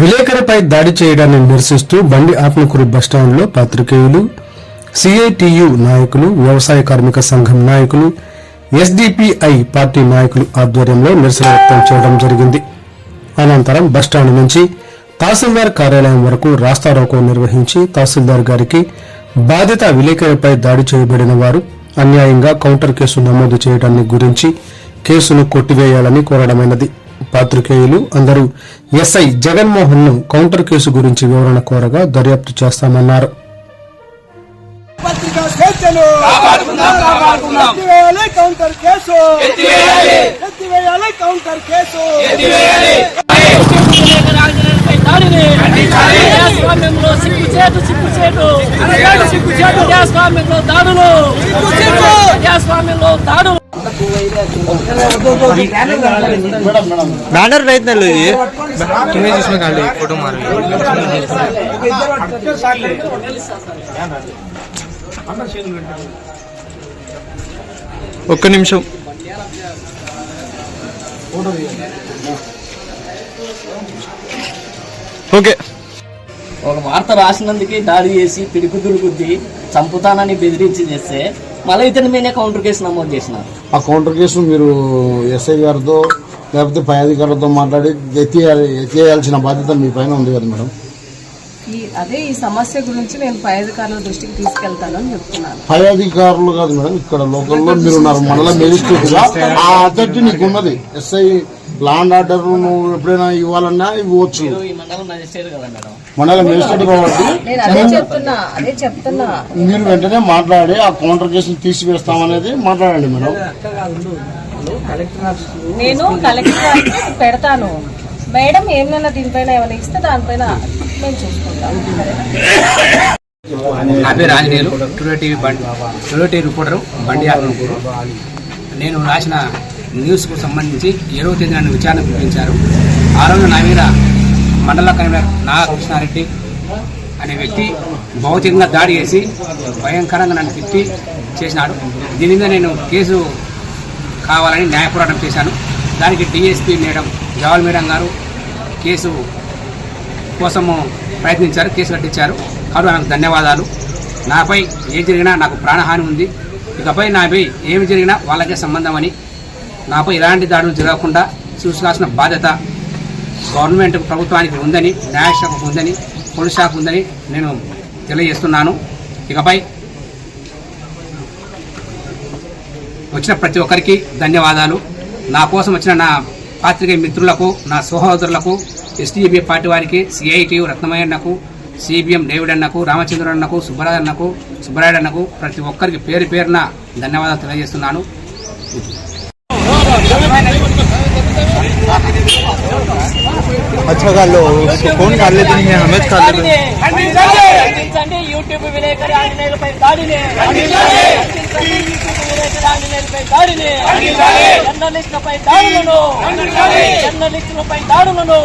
విలేకరిపై దాడి చేయడాన్ని నిరసిస్తూ బండి ఆత్మకూరు బస్టాండ్లో పాత్రికేయులు సిఐటియు నాయకులు వ్యవసాయ కార్మిక సంఘం నాయకులు ఎస్డిపిఐ పార్టీ నాయకులు ఆధ్వర్యంలో నిరసన వ్యక్తం చేయడం జరిగింది. అనంతరం బస్టాండ్ నుంచి తహసీల్దార్ కార్యాలయం వరకు రాస్తారోకో నిర్వహించి తహసీల్దార్ గారికి బాధిత విలేకరిపై దాడి చేయబడిన వారు అన్యాయంగా కౌంటర్ కేసు నమోదు చేయడాన్ని గురించి కేసును కొట్టివేయాలని కోరడమైనది. పాత్రికేయులు అందరూ ఎస్ఐ జగన్మోహన్ను కౌంటర్ కేసు గురించి వివరణ కోరగా దర్యాప్తు చేస్తామన్నారు దాడులు బ్యానర్ రైతులు ఇది చూసిన కాదు ఫోటో ఒక్క నిమిషం. ఓకే. ఒక వార్త రాసినందుకే దాడి చేసి పిడుకు దులుకుద్ది చంపుతానని బెదిరించి చేస్తే మళ్ళీ ఇతని మీద కౌంటర్ కేసు నమోదు చేసినారు ఆ కౌంటర్ కేసు మీరు ఎస్ఐ గారితో లేకపోతే పై అధికారులతో మాట్లాడి ఎత్తియాలి ఎత్తివేయాల్సిన బాధ్యత మీ పైన ఉంది కదా మేడం? ఈ అదే ఈ సమస్య గురించి నేను పై అధికారుల దృష్టికి తీసుకెళ్తానని చెప్తున్నాను. పై అధికారులు కాదు మేడం ఇక్కడ లోకల్లో మీరు ఉన్నారు మండల మేజిస్ట్రేట్గా ఆ అథారిటీ నీకు ఉన్నది. ఎస్ఐ లాండ్ ఆర్డర్ నువ్వు ఎప్పుడైనా ఇవ్వాలన్నా ఇవ్వచ్చు. మండలం మేజిస్ట్రేట్ కాబట్టి నేను అదే చెప్తున్నా అదే చెప్తున్నా. మీరు వెంటనే మాట్లాడి ఆ కౌంటర్ కేసులు తీసివేస్తామనేది మాట్లాడండి మేడం. నేను కలెక్టర్ పెడతాను. మేడం ఏమైనా దీనిపైన ఏమైనా ఇస్తే దానిపైన మేము చూసుకుంటాం నా పేరు Anjaneyulu today TV Bandi. Today TV reporter Bandi Atmakur నేను రాసిన న్యూస్కు సంబంధించి ఏడవ తేదీ నన్ను విచారణ పిలిపించారు ఆ రోజు నా మీద మండల కన్వీనర్ నాగ కృష్ణారెడ్డి అనే వ్యక్తి భౌతికంగా దాడి చేసి భయంకరంగా నన్ను తిట్టి చేసినాడు. దీని మీద నేను కేసు కావాలని న్యాయ పోరాటం చేశాను. దానికి డిఎస్పీ మేడం జవాల్ మేడం గారు కేసు కోసము ప్రయత్నించారు కేసు కట్టించారు. కాబట్టి నాకు ధన్యవాదాలు. నాపై ఏం జరిగినా నాకు ప్రాణహాని ఉంది. ఇకపై నాపై ఏమి జరిగినా వాళ్ళకే సంబంధం అని నాపై ఎలాంటి దాడులు జరగకుండా చూసుకోవాల్సిన బాధ్యత గవర్నమెంట్ ప్రభుత్వానికి ఉందని న్యాయశాఖకు ఉందని పోలీస్ శాఖ ఉందని నేను తెలియజేస్తున్నాను. ఇకపై వచ్చిన ప్రతి ఒక్కరికి ధన్యవాదాలు. నా కోసం వచ్చిన నా పాత్రికేయ మిత్రులకు నా సహోదరులకు ఎస్టీబీ పార్టీ వారికి సిఐటి రత్నమయ్యన్నకు సిబిఎం డేవిడ్ అన్నకు రామచంద్ర అన్నకు సుబ్బరాజ్ అన్నకు సుబ్బరాయుడు అన్నకు ప్రతి ఒక్కరికి పేరు పేరున ధన్యవాదాలు తెలియజేస్తున్నాను. अच्छा कर लो उसको कौन कर लेते नहीं है हमें कर लेते हैं। ఖండించండి యూట్యూబ్ విలేకరి ఆంజనేయులపై దాడిని ఖండించండి యూట్యూబ్ విలేకరి ఆంజనేయులపై దాడిని జర్నలిస్టులపై దాడులను జర్నలిస్టులపై దాడులను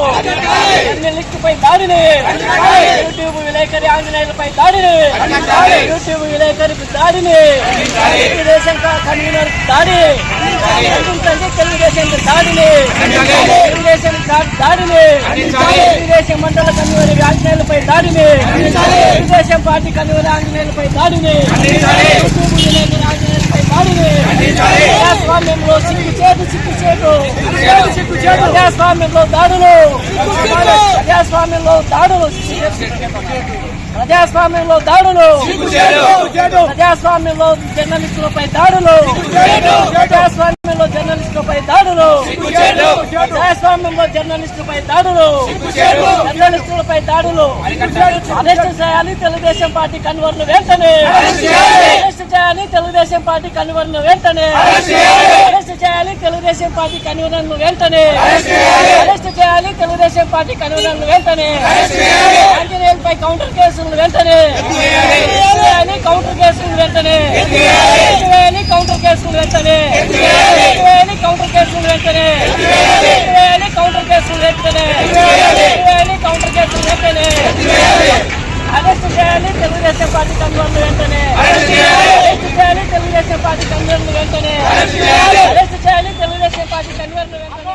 జర్నలిస్టుపై దాడిని యూట్యూబ్ విలేకరి ఆంజనేయులపై దాడిని యూట్యూబ్ విలేకరికి దాడిని తెలుగుదేశం కన్వీనర్ దాడి ఖండించండి తెలుగుదేశం దాడిని తెలుగుదేశం దాడిని తెలుగుదేశం మండల కన్వీనర్ ఆంజనేయులపై దాడిని తెలుగుదేశం పార్టీ కన్వీనర్ ఆంజనేయులపై దాడిని ఆంజనేయులపై దాడిని ప్రజాస్వామ్యంలో సిక్కు చేటు సిక్కు చేటు సిక్కు చేటు ప్రజాస్వామ్యంలో దాడులు ప్రజాస్వామ్యంలో దాడులు. ప్రజాస్వామ్యంలో దాడులు. ప్రజాస్వామ్యంలో జర్నలిస్టులపై దాడులు. ప్రజాస్వామ్యం ప్రజాస్వామ్యంలో జర్నలిస్టులపై దాడులు. ప్రజాస్వామ్యంలో జర్నలిస్టులపై దాడులు. జర్నలిస్టులపై దాడులు. అరెస్ట్ చేయాలి తెలుగుదేశం పార్టీ కన్వర్లు వెంటనే. అరెస్ట్ చేయాలి. తెలుగుదేశం పార్టీ కన్వర్లు వెంటనే. అరెస్ట్ చేయాలి. తెలుగుదేశం పార్టీ కన్వీనర్లు వెంటనే. అరెస్ట్ చేయాలి. తెలుగుదేశం పార్టీ కన్వీనర్లు వెంటనే. ఆంజనేయులపై కౌంటర్ కేసులు వెంటనే. ఎత్తివేయాలి కౌంటర్ కేసులు వెంటనే. వెంటనే కౌంటర్ కేసులు వెంటనే కౌంటర్ కేసులు వెంటనే అరెస్ట్ చేయాలి తెలుగుదేశం పార్టీ కన్వర్లు వెంటనే అరెస్ట్ చేయాలి తెలుగుదేశం పార్టీ కన్వర్లు వెంటనే అరెస్ట్ చేయాలి తెలుగుదేశం పార్టీ కన్వర్లు వెంటనే